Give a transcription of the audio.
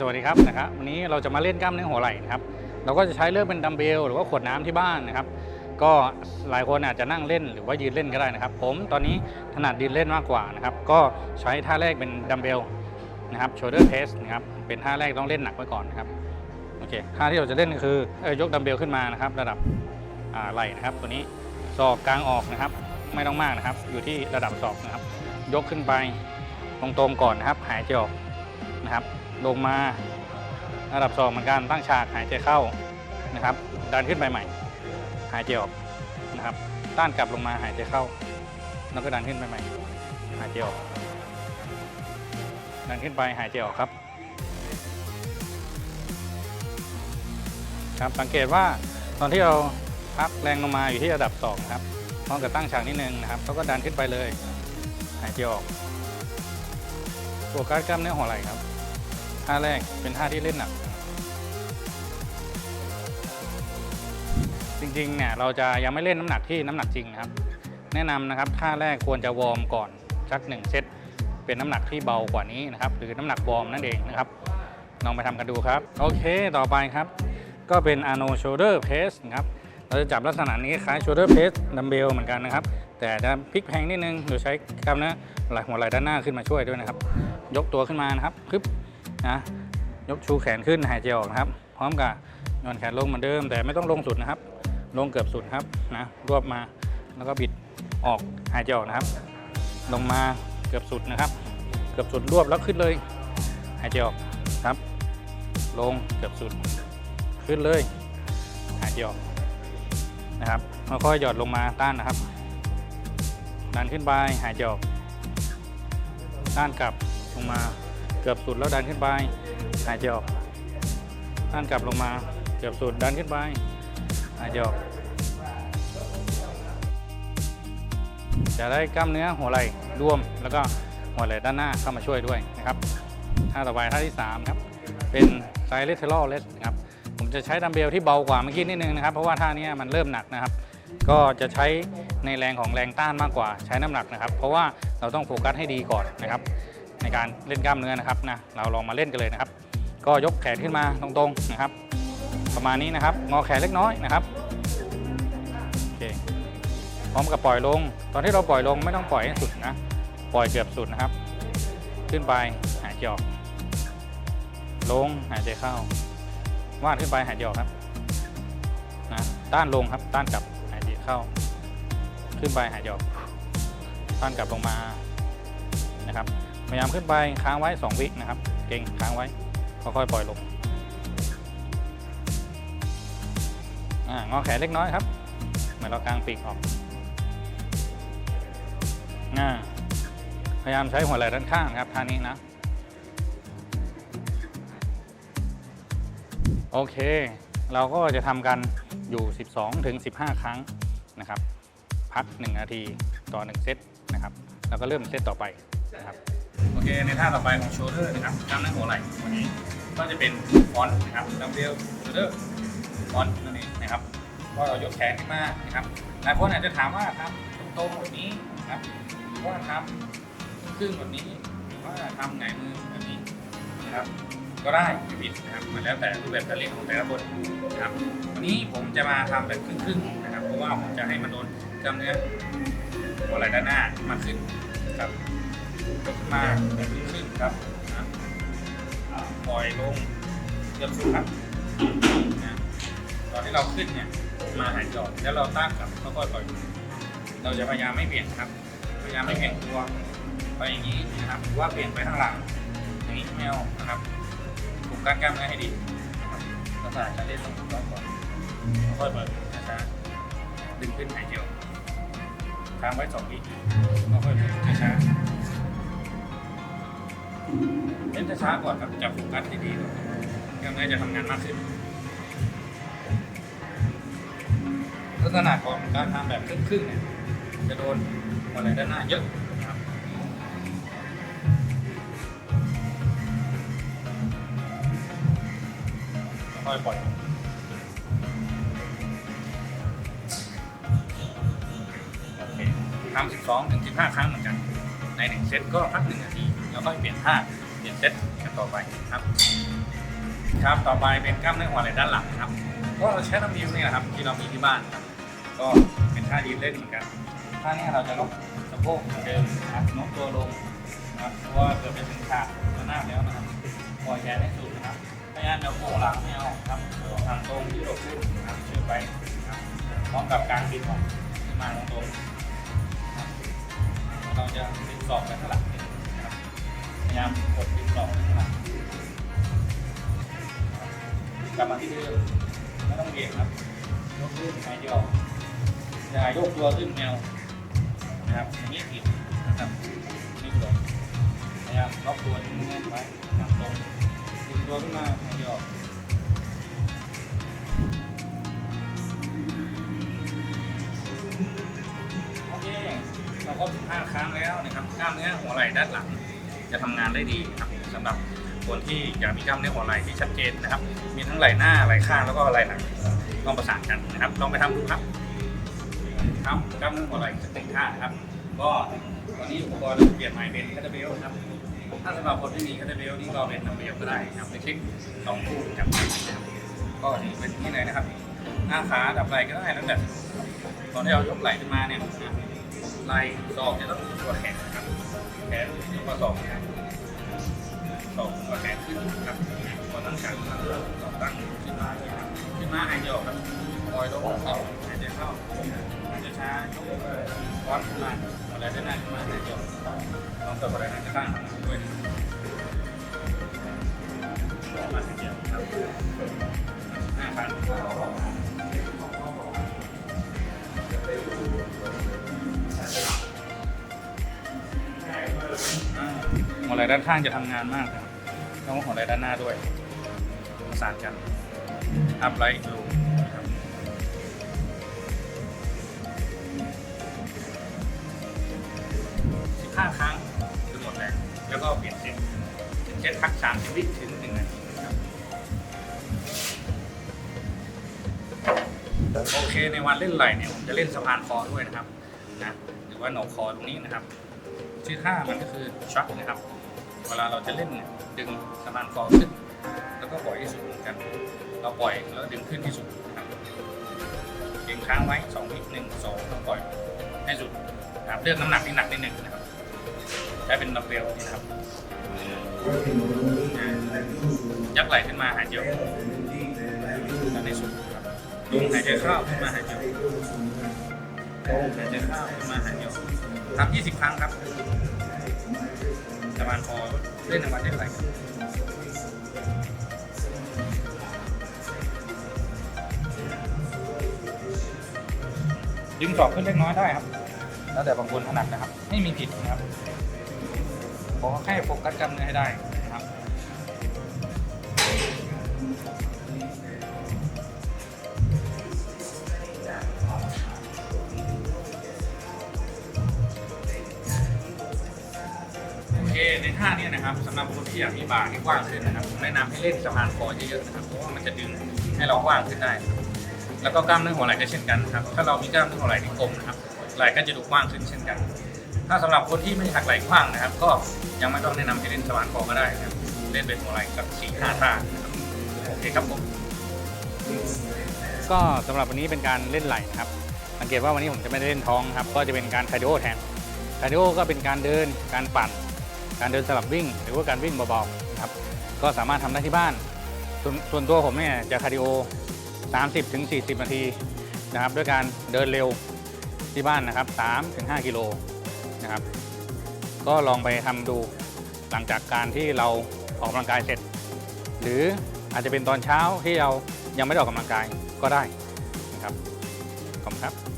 สวัสดีครับนะครับวันนี้เราจะมาเล่นกล้ามเนื้อหัวไหล่นะครับเราก็จะใช้เลือกเป็นดัมเบลหรือว่าขวดน้ำที่บ้านนะครับ ก็หลายคนอาจจะนั่งเล่นหรือว่ายืนเล่นก็ได้นะครับ ผมตอนนี้ถนัดยืนเล่นมากกว่านะครับ ก็ใช้ท่าแรกเป็นดัมเบลนะครับ shoulder press นะครับเป็นท่าแรกต้องเล่นหนักไว้ก่อนนะครับโอเคท่าที่เราจะเล่นก็คืออยกดัมเบลขึ้นมานะครับ ระดับไหล่นะครับ ตัวนี้ศอกกลางออกนะครับ ไม่ต้องมากนะครับ อยู่ที่ระดับศอกนะครับ ยกขึ้นไปตรงๆก่อนนะครับหายใจออกนะครับ ลงมาระดับสองเหมือนกันตั้งฉากหายใจเข้านะครับ ดันขึ้นไปใหม่ หายใจออกนะครับ ต้านกลับลงมาหายใจเข้า แล้วก็ดันขึ้นไปใหม่ หายใจออก ดันขึ้นไปหายใจออกครับ ครับสังเกตว่าตอนที่เราพักแรงลงมาอยู่ที่ระดับ2ครับพร้อมกับตั้งฉากนิดนึงนะครับแล้วก็ดันขึ้นไปเลย หายใจออกโฟกัสกล้ามเนื้อหัวไหล่ครับ ท่าแรกเป็นท่าที่เล่นหนักจริงๆเนี่ยเราจะยังไม่เล่นน้ำหนักที่น้ำหนักจริงนะครับ แนะนำนะครับท่าแรกควรจะวอร์มก่อนสักหนึ่งเซตเป็นน้ำหนักที่เบากว่านี้นะครับ หรือน้ำหนักวอร์มนั่นเองนะครับลองไปทำกันดูครับ โอเคต่อไปครับ ก็เป็น Arno Shoulder Press นะครับเราจะจับลักษณะนี้คล้าย Shoulder Press ดัมเบลเหมือนกันนะครับ แต่จะพลิกแพงนิดนึงโดยใช้กล้ามเนื้อไหล่หัวไหล่ด้านหน้าขึ้นมาช่วยด้วยนะครับ ยกตัวขึ้นมานะครับคึบ นะยกชูแขนขึ้นหายใจออกนะครับ พร้อมกับนอนแขนลงเหมือนเดิม แต่ไม่ต้องลงสุดนะครับ ลงเกือบสุดครับนะรวบมาแล้วก็บิดออกหายใจออกนะครับ ลงมาเกือบสุดนะครับ เกือบสุดรวบแล้วขึ้นเลย หายใจออกครับ ลงเกือบสุด ขึ้นเลย หายใจออกนะครับค่อยๆหย่อนลงมาต้านนะครับดันขึ้นไปหายใจออกต้านกลับลงมา กือบสุดแล้วดันขึ้นไป หายใจออกต้านกลับลงมาเกือบสุดดันขึ้นไป หายใจออก จะได้กล้ามเนื้อหัวไหล่รวม แล้วก็หัวไหล่ด้านหน้าเข้ามาช่วยด้วยนะครับท่าต่อไปท่าที่สามครับ เป็นไซเลทเทลเลสครับ ผมจะใช้ดัมเบลที่เบากว่าเมื่อกี้นิดนึงนะครับ เพราะว่าท่านี้มันเริ่มหนักนะครับ ก็จะใช้ในแรงของแรงต้านมากกว่าใช้น้ำหนักนะครับ เพราะว่าเราต้องโฟกัสให้ดีก่อนนะครับ ในการเล่นกล้ามเนื้อนะครับนะเราลองมาเล่นกันเลยนะครับ ก็ยกแขนขึ้นมาตรงๆนะครับ ประมาณนี้นะครับงอแขนเล็กน้อยนะครับโอเคพร้อมกับปล่อยลง ตอนที่เราปล่อยลงไม่ต้องปล่อยให้สุดนะปล่อยเกือบสุดนะครับ ขึ้นไปหายใจออกลงหายใจเข้าวาดขึ้นไปหายใจออกครับนะต้านลงครับต้านกลับหายใจเข้า ขึ้นไปหายใจออกต้านกลับลงมานะครับ พยายามขึ้นไปค้างไว้ 2 วินะครับ เก่งค้างไว้ค่อยๆปล่อยลงอ่างอแขนเล็กน้อยครับ เหมือนเรากางปีกออกอ่าพยายามใช้หัวไหล่ด้านข้างครับท่านี้นะ โอเค เราก็จะทำกันอยู่ 12 ถึง 15 ครั้งนะครับ พัก 1 นาทีต่อ 1 เซตนะครับ แล้วก็เริ่มเซตต่อไปนะครับ โอเค ในท่าต่อไปของโชเดอร์นะครับกล้ามเนื้อหัวไหล่วันนี้ก็จะเป็นฟอนต์นะครับดัมเบลโชเดอร์ฟอนต์นั่นเองนะครับก็เรายกแขนขึ้นมานะครับหลายคนอาจจะถามว่าทำตรงๆแบบนี้นะครับหรือว่าทำครึ่งแบบนี้หรือว่าทำไงมือแบบนี้นะครับก็ได้ไม่ผิดนะครับมันแล้วแต่รูปแบบการเล่นของแต่ละคนนะครับวันนี้ผมจะมาทำแบบครึ่งๆนะครับเพราะว่าผมจะให้มันโดนกล้ามเนื้อหัวไหล่ด้านหน้ามากขึ้นครับ มาแบบครึ่งๆครับนะปล่อยลงเกือบสุดครับนะตอนที่เราขึ้นเนี่ยมาหายจอดแล้วเราตั้งกลับค่อยๆปล่อยเราจะพยายามไม่เบี่ยงครับ พยายามไม่เบี่ยงตัวไปอย่างนี้นะครับหรือว่าเบี่ยงไปข้างหลังอย่างนี้ไม่เอานะครับกลุ่มการกล้ามเนื้อให้ดีนะครับลักษณะการเล่นต้องถูกต้องก่อนค่อยเปิดช้าๆดึงขึ้นหายใจออกค้างไว้สองวิค่อยๆเปิดช้าๆ เล่นช้าๆก่อนครับจับโฟกัสให้ดีก่อนกล้จะทำงานมากขึ้น ลักษณะของการทำแบบครึ่งๆเนี่ยจะโดนหัวไหล่ด้านหน้าเยอะนะครับค่อยปล่อยโอเคทำ12ถึง15 ครั้งเหมือนกัน ใน1เซตก็พัก1นาที แล้วก็เปลี่ยนท่า ลี่ยนเซตกันต่อไปครับ ครับต่อไปเป็นกล้ามเนื้อหัวไหล่ด้านหลังนะครับ ก็เราใช้น้ำมิวนี่แหละครับที่เรามีที่บ้านครับก็เป็นท่ายืนเล่นเหมือนกันท่านี้เราจะลดสะโพกเหมือนเดิมนะครับโน้มตัวลงนะครับเพราะว่าเกิดเป็นถึงขาระนาบแล้วนะครับปล่อยแขนให้สุดนะครับพยายามจะโค้งหลังไม่เอาครับทางตรงที่เราขึ้นนะครับเชื่อไปนะครับพร้อมกับการบิดออกมาตรงๆนะครับเราจะบิดศอกไปข้างหลัง ยามกดบิดศอกไปข้างหลังกลับมาที่เดิมไม่ต้องเบี่ยงครับยกขึ้นหายใจออกอย่ายกตัวขึ้นแนวนะครับอย่างนี้ผิดนะครับนี่ตรงพยายามล็อกตัวให้แน่นไว้นะครับตรงดึงตัวขึ้นมาหายใจออกโอเคเราก็ถึง5ครั้งแล้วนะครับกล้ามเนื้อหัวไหล่ด้านหลัง จะทำงานได้ดีครับสำหรับคนที่อยากมีกล้ามเนื้อหัวไหล่ที่ชัดเจนนะครับ มีทั้งไหล่หน้าไหล่ข้างแล้วก็ไหล่หลังต้องประสานกันนะครับ ลองไปทำดูครับครับกล้ามเนื้อหัวไหล่จะเต็มท่านะครับ ก็ตอนนี้อุปกรณ์เปลี่ยนใหม่เป็นคัตเตอร์เบลครับถ้าสำหรับคนที่มีคัตเตอร์เบลนี่ก็เป็นนัมเบลก็ได้ครับในคลิกสองคู่จับนะครับก็นี่เป็นที่ไหนนะครับหน้าขาดับไหล่ก็ได้แล้วแต่ตอนที่เรายกไหล่ขึ้นมาเนี่ยไหล่ศอกจะต้องตัวแขนน แขนยกมาศอกนะครับตกกระแขนขึ้นครับพอนตั้งกตั้งตอกตั้งขึ้นมาเลยครับขึ้นมาหายใจออกครับปล่อยลงเข้าหายใจเข้าหายใจช้ายกร้อนขึ้นมาอะไรได้หน้าขึ้นมาหายใจออกลองตัวอะไรนั่นจะตั้งด้วยมาหายใจออกครับห้าครั้ ไหล่ด้านข้างจะทำงานมากนะครับแล้วก็หัวไหล่ด้านหน้าด้วยประสานกันอัพไลท์ลูนะครับสิบห้าครั้งคือหมดแรงแล้วก็เปลี่ยนเซ็ตเซ็ตพักสามสิบวิถึงหนึ่งนาทีนะครับโอเคในวันเล่นไหล่เนี่ยผมจะเล่นสะพานคอด้วยนะครับนะหรือว่าหนกคอตรงนี้นะครับ ชื่อท่ามันก็คือชักนะครับ เวลาเราจะเล่นเนี่ยดึงสะพานคอขึ้น แล้วก็ปล่อยให้สุดกัน เราปล่อยแล้วดึงขึ้นที่สุดนะครับดึงค้างไว้สองวิหนึ่งสองแล้วปล่อยให้สุดนะครับเลือกน้ำหนักที่หนักนิดหนึ่งนะครับใช้เป็นดัมเบลนะครับยักไหลขึ้นมาหายใจออกแล้วให้สุดครับลงหายใจเข้าขึ้นมาหายใจออกหายใจเข้าขึ้นมาหายใจออก ทำ20ครั้งครับประมาณพอเล่นในวันได้เท่าไหร่ครับดึงศอบขึ้นเล็กน้อยได้ครับ แล้วแต่บางคนถนัดนะครับ ไม่มีผิดนะครับบอกว่าแค่โฟกัสกล้ามเนื้อให้ได้ นะครับโอเคในท่าเนี้นะครับสำหรับคนที่อยากมีบ่าที่กว้างขึ้นนะครับผมแนะนำให้เล่นสะพานคอเยอะๆนะครับเพราะว่ามันจะดึงให้เรากว้างขึ้นได้ แล้วก็กล้ามเนื้อหัวไหล่ก็เช่นกันครับถ้าเรามีกล้ามเนื้อหัวไหล่ที่กลมนะครับไหล่ก็จะดูกว้างขึ้นเช่นกัน ถ้าสำหรับคนที่ไม่หักไหล่กว้างนะครับ ก็ยังไม่ต้องแนะนำให้เล่นสะพานคอก็ได้นะครับเล่นเป็นหัวไหล่กับสี่ห้าท่าโอเคครับผมก็สำหรับวันนี้เป็นการเล่นไหล่นะครับสังเกตว่าวันนี้ผมจะไม่ได้เล่นท้องครับก็จะเป็นการคาร์ดิโอแทนคาร์ดิโอก็เป็นการเดินการปั่น การเดินสลับวิ่ง หรือว่าการวิ่งเบาๆนะครับก็สามารถทำได้ที่บ้านส่วนส่วนตัวผมเนี่ยจะคาร์ดิโอ 30ถึง40 นาทีนะครับด้วยการเดินเร็วที่บ้านนะครับ3ถึง5กิโลนะครับก็ลองไปทำดูหลังจากการที่เราออกกำลังกายเสร็จ หรืออาจจะเป็นตอนเช้าที่เรายังไม่ได้ออกกำลังกายก็ได้นะครับขอบคุณครับ